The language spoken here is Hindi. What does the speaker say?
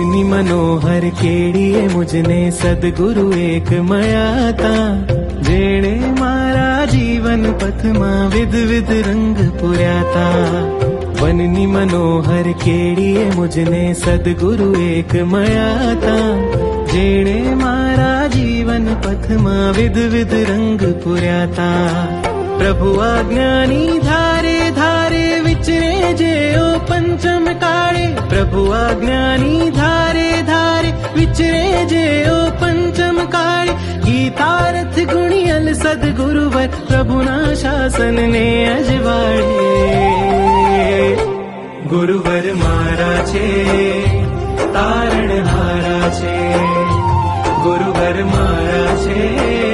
जननी मनोहर केड़ी है मुझने, सदगुरु एक मयाता जेणे मारा जीवन पथ मा विद विद रंग पुराता बननी मनोहर केड़ी है मुझने, सदगुरु एक मयाता जेणे मारा जीवन पथ मा विद विद रंग पुराता प्रभु आज्ञानी धारे धारे विचरे जे ओ पंचम काले प्रभु आज्ञानी धारे વિચરે જે ઓ પંચમ કાળે ગીતારથ ગુણિયલ સદગુરુવર, પ્રભુના શાસનને અજવાળે. ગુરુવર મારા છે, તારણ હારા છે. ગુરુવર મારા છે